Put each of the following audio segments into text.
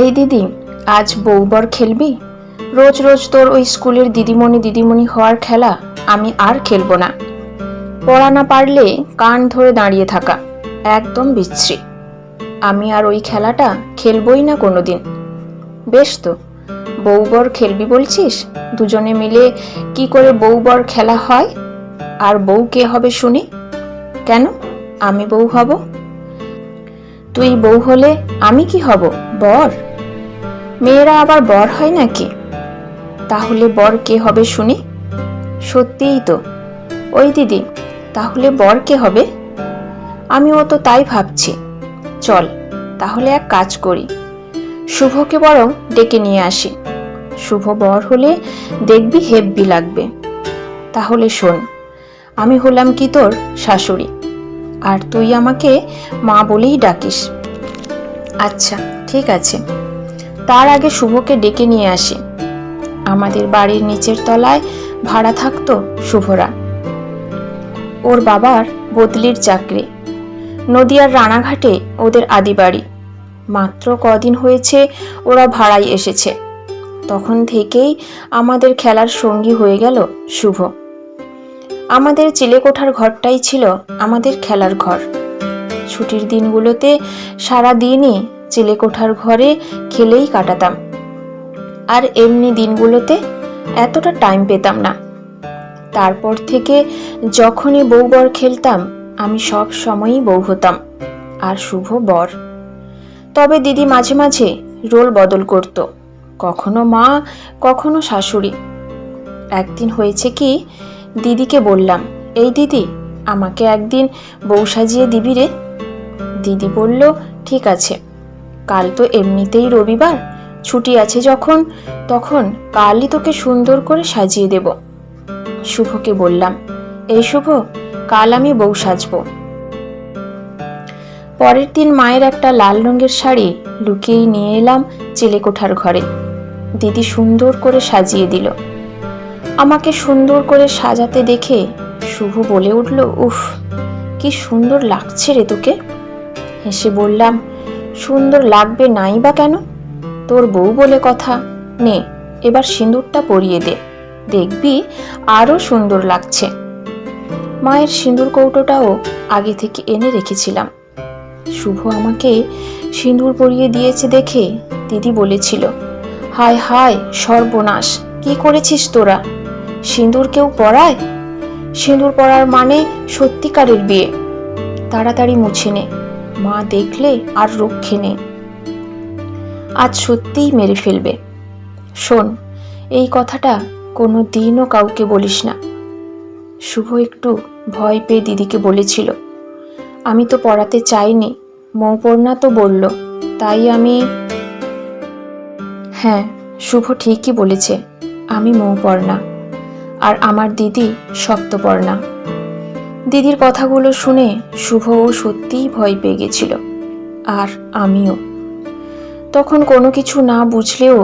এই দিদি, আজ বউবর খেলবি? রোজ রোজ তোর ওই স্কুলের দিদিমণি দিদিমণি হওয়ার খেলা আমি আর খেলব না। পড়া না পারলে কান ধরে দাঁড়িয়ে থাকা, একদম বিশ্রী। আমি আর ওই খেলাটা খেলবই না কোনোদিন। বেশ তো, বউবর খেলবি বলছিস? দুজনে মিলে কি করে বউবর খেলা হয়? আর বউ কে হবে শুনি? কেন? আমি বউ হব? তুই বউ হলে আমি কি হব? বর? মেয়েরা আবার বর হয় নাকি? তাহলে বর কে হবে শুনি? সত্যিই তো। ওই দিদি, তাহলে বর কে হবে? আমিও তো তাই ভাবছি। চল, তাহলে এক কাজ করি। শুভকে বরং ডেকে নিয়ে আসি। শুভ বর হলে দেখবি হেব্বি লাগবে। তাহলে শোন, আমি হলাম কি তোর শাশুড়ি। আর তুই আমাকে মা বলেই ডাকিস। আচ্ছা ঠিক আছে। তার আগে শুভকে ডেকে নিয়ে আসি। আমাদের বাড়ির নিচের তলায় ভাড়া থাকতো শুভরা। ওর বাবার বদলির চাকরি। নদিয়ার রানাঘাটে ওদের আদি বাড়ি। মাত্র কদিন হয়েছে ওরা ভাড়ায় এসেছে। তখন থেকেই আমাদের খেলার সঙ্গী হয়ে গেল শুভ। আমাদের চিলেকোঠার ঘরটাই ছিল আমাদের খেলার ঘর। ছুটির দিনগুলোতে সারা দিনই চিলেকোঠার ঘরে খেলেই কাটাতাম। আর এমনি দিনগুলোতে এতটা টাইম পেতাম না। তারপর থেকে যখনই বউ বর খেলতাম, আমি সব সময়ই বউ হতাম। আর শুভ বর। তবে দিদি মাঝে মাঝে রোল বদল করত। কখনো মা, কখনো শাশুড়ি। একদিন হয়েছে কি দিদিকে বললাম, এই দিদি, আমাকে একদিন বউ সাজিয়ে দিবি রে? দিদি বলল, ঠিক আছে। কাল তো এমনিতেই রবিবার, ছুটি আছে যখন, তখন কালই তোকে সুন্দর করে সাজিয়ে দেব। শুভকে বললাম, এই শুভ, কাল আমি বউ সাজবো। পরের দিন মায়ের একটা লাল রঙের শাড়ি লুকিয়েই নিয়ে এলাম চেলেকোঠার ঘরে। দিদি সুন্দর করে সাজিয়ে দিল। আমাকে সুন্দর করে সাজাতে দেখে শুভ বলে উঠল, উফ, কি সুন্দর লাগছে রে তোকে। হেসে বললাম, সুন্দর লাগবে নাই বা কেন? তোর বউ বলে কথা। নে, এবার সিঁদুরটা পরিয়ে দে। দেখবি আরও সুন্দর লাগছে। মায়ের সিঁদুর কৌটোটাও আগে থেকে এনে রেখেছিলাম। শুভ আমাকে সিঁদুর পরিয়ে দিয়েছে দেখে দিদি বলেছিল, হায় হায়, সর্বনাশ, কি করেছিস তোরা? সিঁদুর কেউ পরায়? সিঁদুর পরার মানে সত্যিকারের বিয়ে। তাড়াতাড়ি মুছে নে। মা দেখলে আর রক্ষে নেই আজ সত্যিই মেরে ফেলবে। শোন, এই কথাটা কোনো দিনও কাউকে বলিস না। শুভ একটু ভয় পেয়ে দিদিকে বলেছিল। আমি তো পড়াতে চাইনি, মৌপর্ণা তো বলল, তাই আমি হ্যাঁ শুভ ঠিকই বলেছে, আমি মৌপর্ণা। আর আমার দিদি সপ্তপর্ণা দিদির কথাগুলো শুনে শুভও সত্যিই ভয় পেয়ে গেছিল, আর আমিও। তখন কোনো কিছু না বুঝলেও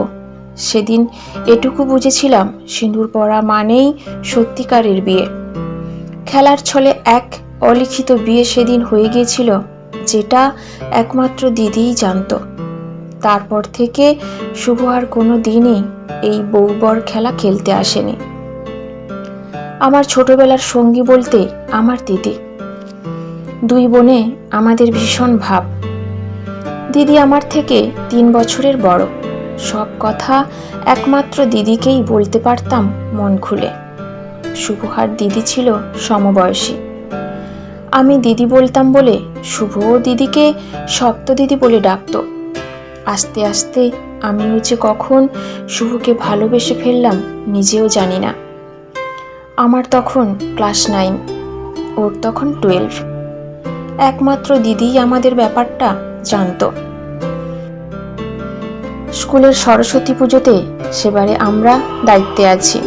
সেদিন এটুকু বুঝেছিলাম সিঁদুর পরা মানেই সত্যিকারের বিয়ে। খেলার ছলে এক অলিখিত বিয়ে সেদিন হয়ে গিয়েছিল, যেটা একমাত্র দিদিই জানতো। তারপর থেকে শুভ আর কোনো দিনই এই বউবর খেলা খেলতে আসেনি। আমার ছোটবেলার সঙ্গী বলতে আমার দিদি। দুই বোনে আমাদের ভীষণ ভাব। দিদি আমার থেকে তিন বছরের বড়। সব কথা একমাত্র দিদিকেই বলতে পারতাম মন খুলে। শুভহার দিদি ছিল সমবয়সী। আমি দিদি বলতাম বলে শুভও দিদিকে সপ্ত দিদি বলে ডাকতো। আস্তে আস্তে আমিও যে কখন শুভকে ভালোবেসে ফেললাম নিজেও জানি না। আমার তখন ক্লাস নাইন, ওর তখন টুয়েলভ। একমাত্র দিদিই আমাদের ব্যাপারটা জানতো। স্কুলের সরস্বতী পুজোতে সেবারে আমরা দায়িত্বে আছি।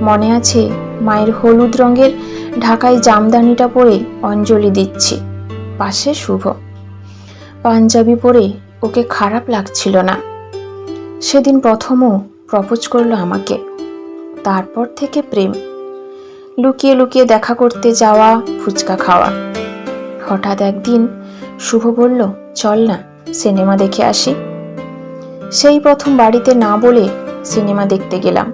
মনে আছে মায়ের হলুদ রঙের ঢাকায় জামদানিটা পরে অঞ্জলি দিচ্ছি। পাশে শুভ। পাঞ্জাবি পরে ওকে খারাপ লাগছিল না। সেদিন প্রথমও প্রপোজ করল আমাকে। তারপর থেকে প্রেম। লুকিয়ে লুকিয়ে দেখা করতে যাওয়া ফুচকা খাওয়া। হঠাৎ একদিন শুভ বলল, চল না, সিনেমা দেখে আসি। সেই প্রথম বাড়িতে না বলে সিনেমা দেখতে গেলাম।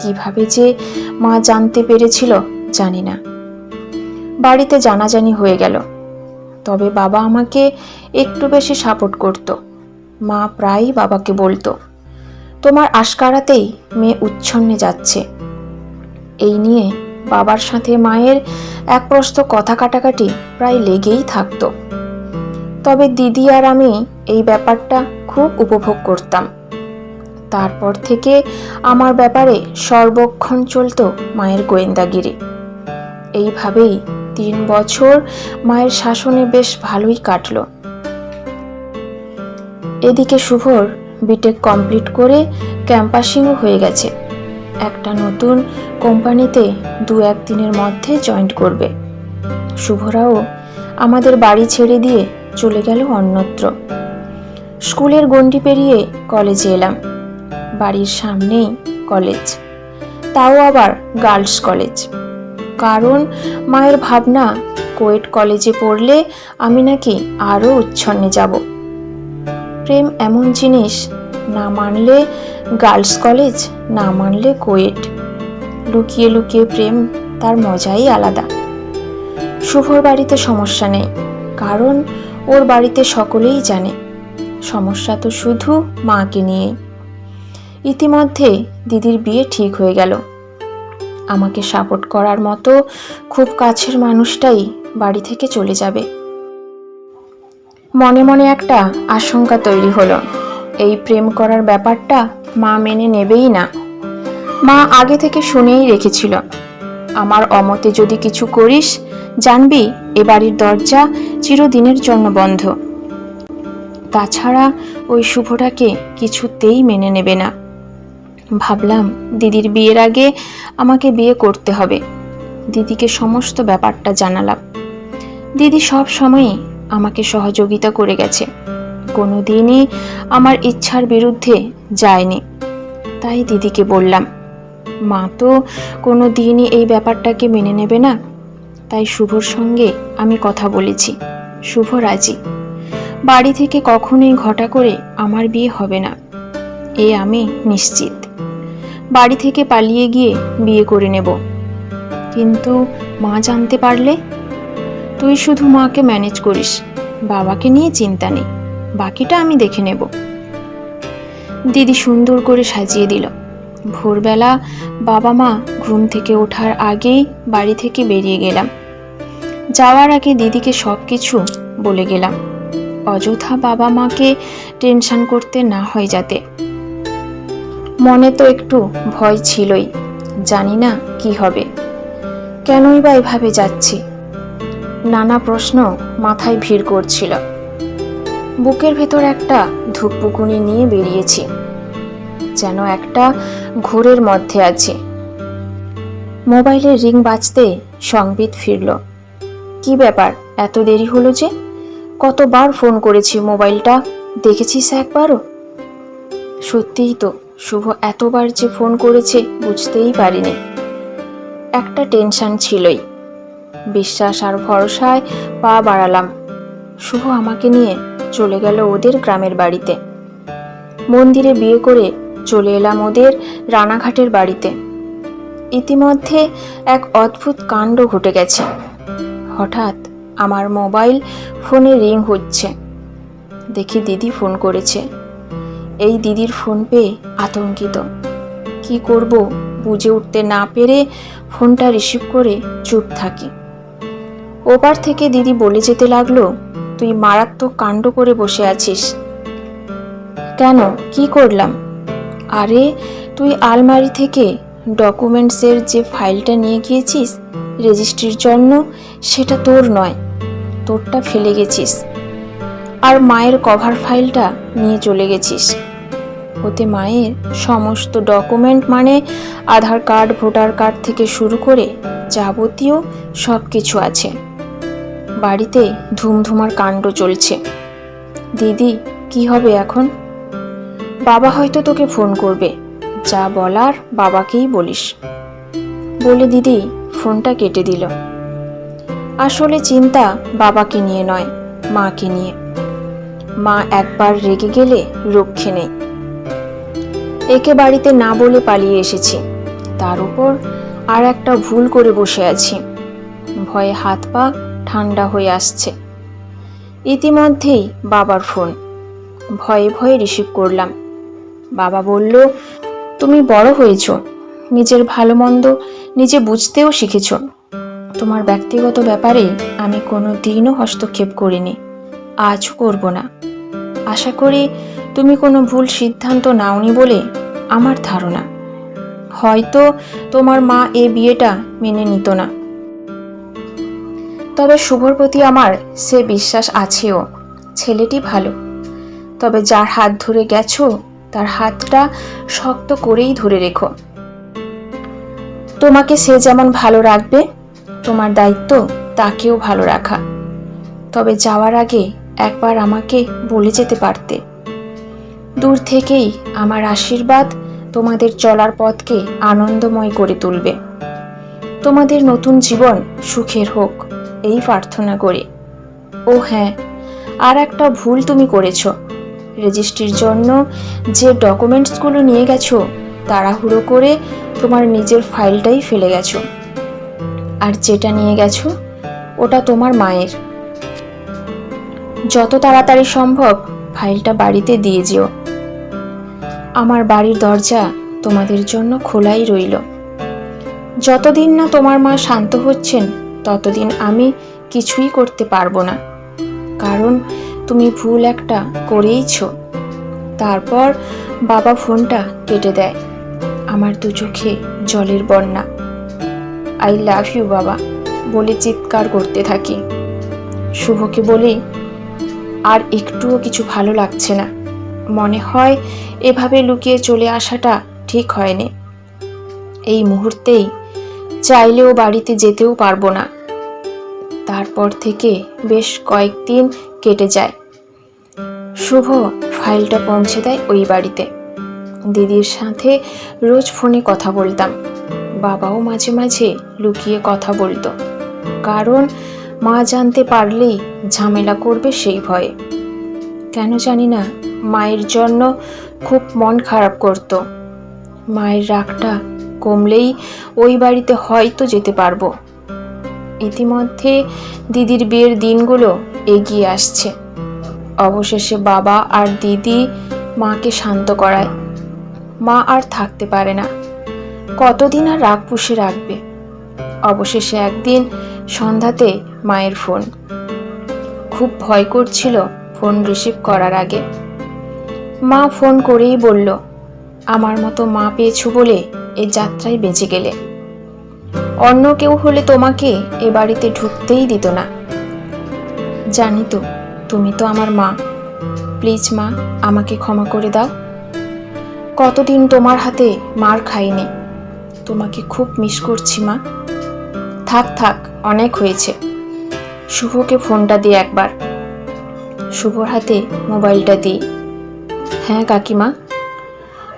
কীভাবে যে মা জানতে পেরেছিল, জানি না। বাড়িতে জানাজানি হয়ে গেল। তবে বাবা আমাকে একটু বেশি সাপোর্ট করত। মা প্রায়ই বাবাকে বলতো, তোমার আশকারাতেই মেয়ে উচ্ছন্নে যাচ্ছে। এই নিয়ে বাবার সাথে মায়ের এক প্রস্ত কথা কাটাকাটি প্রায় লেগেই থাকতো। তবে দিদি আর আমি এই ব্যাপারটা খুব উপভোগ করতাম। তারপর থেকে আমার ব্যাপারে সর্বক্ষণ চলতো মায়ের গোয়েন্দাগিরি। এইভাবেই তিন বছর মায়ের শাসনে বেশ ভালোই কাটলো। এদিকে শুভর বিটেক কমপ্লিট করে ক্যাম্পাসিংও হয়ে গেছে। একটা নতুন কোম্পানিতে দু একদিনের মধ্যে জয়েন্ট করবে। শুভরাও আমাদের বাড়ি ছেড়ে দিয়ে চলে গেল অন্যত্র। স্কুলের গণ্ডি পেরিয়ে কলেজে এলাম। বাড়ির সামনেই কলেজ। তাও আবার গার্লস কলেজ। কারণ মায়ের ভাবনা, কোয়েট কলেজে পড়লে আমি নাকি আরও উচ্ছন্নে যাব। প্রেম এমন জিনিস না মানলে গার্লস কলেজ না মানলে কোয়েট। লুকিয়ে লুকিয়ে প্রেম তার মজাই আলাদা। শুভর বাড়িতে সমস্যা নেই, কারণ ওর বাড়িতে সকলেই জানে, সমস্যা তো শুধু মাকে নিয়েই। ইতিমধ্যে দিদির বিয়ে ঠিক হয়ে গেল। আমাকে সাপোর্ট করার মতো খুব কাছের মানুষটাই বাড়ি থেকে চলে যাবে। মনে মনে একটা আশঙ্কা তৈরি হলো। এই প্রেম করার ব্যাপারটা মা মেনে নেবেই না। মা আগে থেকে শুনেই রেখেছিল, আমার অমতে যদি কিছু করিস, জানবি এ বাড়ির দরজা চিরদিনের জন্য বন্ধ। তাছাড়া ওই শুভটাকে কিছুতেই মেনে নেবে না। ভাবলাম দিদির বিয়ের আগে আমাকে বিয়ে করতে হবে। দিদিকে সমস্ত ব্যাপারটা জানালাম। দিদি সব সময়ই আমাকে সহযোগিতা করে গেছে। কোনো দিনই আমার ইচ্ছার বিরুদ্ধে যায়নি। তাই দিদিকে বললাম, মা তো কোনো দিনই এই ব্যাপারটাকে মেনে নেবে না। তাই শুভর সঙ্গে আমি কথা বলেছি। শুভ রাজি। বাড়ি থেকে কখনোই ঘটা করে আমার বিয়ে হবে না। এ আমি নিশ্চিত। বাড়ি থেকে পালিয়ে গিয়ে বিয়ে করে নেব। কিন্তু মা জানতে পারলে? তুই শুধু মাকে ম্যানেজ করিস। বাবাকে নিয়ে চিন্তা নেই। বাকিটা আমি দেখে নেব। দিদি সুন্দর করে সাজিয়ে দিল। ভোরবেলা বাবা মা ঘুম থেকে ওঠার আগেই বাড়ি থেকে বেরিয়ে গেলাম। যাওয়ার আগে দিদিকে সব কিছু বলে গেলাম। অযথা বাবা মাকে টেনশন করতে না হয় যাতে। মনে তো একটু ভয় ছিলই, জানি না কি হবে। কেনই বা এভাবে যাচ্ছি? নানা প্রশ্ন মাথায় ভিড় করছিল। বুকের ভেতর একটা ধূপপুকুনি নিয়ে বেরিয়েছি। যেন একটা ঘোরের মধ্যে আছে। মোবাইলের রিং বাজতে সংবিত ফিরল। কি ব্যাপার, এত দেরি হলো যে? কতবার ফোন করেছি মোবাইলটা? দেখেছিস একবারও? সত্যিই তো, শুভ এতবার যে ফোন করেছে বুঝতেই পারিনি। একটা টেনশন ছিলই। বিশ্বাস আর ভরসায় পা বাড়ালাম। শুভ আমাকে নিয়ে চলে গেল ওদের গ্রামের বাড়িতে। মন্দিরে বিয়ে করে চলে এলাম ওদের রানাঘাটের বাড়িতে। ইতিমধ্যে এক অদ্ভুত কাণ্ড ঘটে গেছে। হঠাৎ আমার মোবাইল ফোনে রিং হচ্ছে। দেখি দিদি ফোন করেছে। এই দিদির ফোন পেয়ে আতঙ্কিত। কি করব বুঝে উঠতে না পেরে ফোনটা রিসিভ করে চুপ থাকি। ওপার থেকে দিদি বলে যেতে লাগল তুই মারাত্মক কাণ্ড করে বসে আছিস। কেন? কি করলাম? আরে, তুই আলমারি থেকে ডকুমেন্টসের যে ফাইলটা নিয়ে গিয়েছিস রেজিস্ট্রির জন্য, সেটা তোর নয়, তোরটা ফেলে গেছিস। আর মায়ের কভার ফাইলটা নিয়ে চলে গেছিস। ওতে মায়ের সমস্ত ডকুমেন্ট মানে আধার কার্ড, ভোটার কার্ড থেকে শুরু করে যাবতীয় সব কিছু আছে। বাড়িতে ধুমধুমার কাণ্ড চলছে। দিদি, কি হবে এখন? বাবা হয়তো তোকে ফোন করবে। যা বলার বাবাকেই বলিস। বলে দিদি ফোনটা কেটে দিল। আসলে চিন্তা বাবাকে নিয়ে নয়, মাকে নিয়ে। মা একবার রেগে গেলে রক্ষে নেই। একে বাড়িতে না বলে পালিয়ে এসেছি। তার উপর আর একটা ভুল করে বসে আছি। ভয়ে হাত পা ঠান্ডা হয়ে আসছে। ইতিমধ্যেই বাবার ফোন। ভয়ে ভয়ে রিসিভ করলাম। বাবা বলল, তুমি বড় হয়েছ। নিজের ভালো মন্দ নিজে বুঝতেও শিখেছ। তোমার ব্যক্তিগত ব্যাপারে আমি কোনো দিনও হস্তক্ষেপ করিনি। আজও করব না। আশা করি তুমি কোনো ভুল সিদ্ধান্ত নাওনি বলে আমার ধারণা। হয়তো তোমার মা এ বিয়েটা মেনে নিত না। তবে শুভর প্রতি আমার সে বিশ্বাস আছেও। ছেলেটি ভালো। তবে যার হাত ধরে গেছো, তার হাতটা শক্ত করেই ধরে রেখো। তোমাকে সে যেমন ভালো রাখবে, তোমার দায়িত্ব তাকেও ভালো রাখা। তবে যাওয়ার আগে একবার আমাকে বলে যেতে পারতে। দূর থেকেই আমার আশীর্বাদ তোমাদের চলার পথকে আনন্দময় করে তুলবে। তোমাদের নতুন জীবন সুখের হোক। এই প্রার্থনা করি। ও হ্যাঁ আর একটা ভুল তুমি করেছ। রেজিস্ট্রির জন্য যে ডকুমেন্টসগুলো নিয়ে গেছো, তাড়াহুড়ো করে তোমার নিজের ফাইলটাই ফেলে গেছো। আর যেটা নিয়ে গেছো, ওটা তোমার মায়ের। যত তাড়াতাড়ি সম্ভব ফাইলটা বাড়িতে দিয়ে যেও। আমার বাড়ির দরজা তোমাদের জন্য খোলাই রইল। যতদিন না তোমার মা শান্ত হচ্ছেন ততদিন আমি কিছুই করতে পারব না। কারণ তুমি ভুল একটা করেইছ। তারপর বাবা ফোনটা কেটে দেয়। আমার দু চোখে জলের বন্যা। আই লাভ ইউ বাবা, বলে চিৎকার করতে থাকি। শুভকে বলি, আর একটুও কিছু ভালো লাগছে না। মনে হয় এভাবে লুকিয়ে চলে আসাটা ঠিক হয়নি। এই মুহূর্তেই চাইলেও বাড়িতে যেতেও পারব না। তারপর থেকে বেশ কয়েকদিন কেটে যায়। শুভ ফাইলটা পৌঁছে দেয় ওই বাড়িতে। দিদির সাথে রোজ ফোনে কথা বলতাম। বাবাও মাঝে মাঝে লুকিয়ে কথা বলতো। কারণ মা জানতে পারলেই ঝামেলা করবে সেই ভয়ে। কেন জানি না, মায়ের জন্য খুব মন খারাপ করত। মায়ের রাগটা কমলেই ওই বাড়িতে হয়তো যেতে পারব। ইতিমধ্যে দিদির বিয়ের দিনগুলো এগিয়ে আসছে। অবশেষে বাবা আর দিদি মাকে শান্ত করায়। মা আর থাকতে পারে না। কতদিন আর রাগ পুষে রাখবে? অবশেষে একদিন সন্ধ্যাতে মায়ের ফোন। খুব ভয় করছিল ফোন রিসিভ করার আগে। মা ফোন করেই বলল, আমার মতো মা পেয়েছ বলে এ যাত্রায় বেঁচে গেলে। অন্য কেউ হলে তোমাকে এ বাড়িতে ঢুকতেই দিত না। জানি তো, তুমি তো আমার মা। প্লিজ মা, আমাকে ক্ষমা করে দাও। কতদিন তোমার হাতে মার খাইনি। তোমাকে খুব মিস করছি মা। থাক থাক, অনেক হয়েছে। শুভকে ফোনটা দিয়ে একবার। শুভর হাতে মোবাইলটা দিই হ্যাঁ কাকিমা।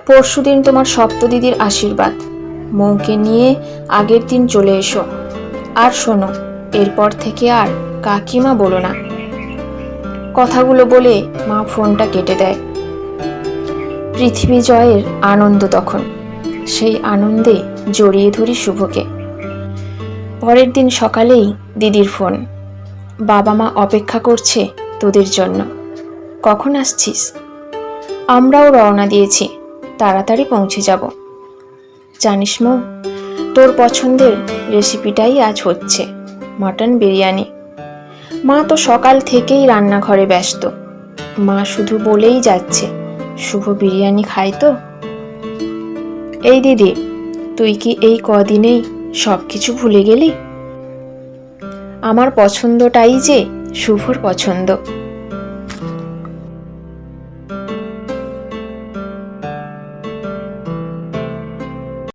পরশুদিন তোমার সপ্তদিদির আশীর্বাদ। মৌকে নিয়ে আগের দিন চলে এসো। আর শোনো, এরপর থেকে আর কাকিমা বলো না। কথাগুলো বলে মা ফোনটা কেটে দেয়। পৃথিবী জয়ের আনন্দ তখন, সেই আনন্দে জড়িয়ে ধরি শুভকে। পরের দিন সকালেই দিদির ফোন। বাবা মা অপেক্ষা করছে তোদের জন্য। কখন আসছিস? আমরাও রওনা দিয়েছি। তাড়াতাড়ি পৌঁছে যাব। জানিস মো, তোর পছন্দের রেসিপিটাই আজ হচ্ছে, মটন বিরিয়ানি। মা তো সকাল থেকেই রান্নাঘরে ব্যস্ত। মা শুধু বলেই যাচ্ছে, শুভ বিরিয়ানি খাই তো? এই দিদি, তুই কি এই কদিনেই সব কিছু ভুলে গেলি? আমার পছন্দটাই যে শুভর পছন্দ।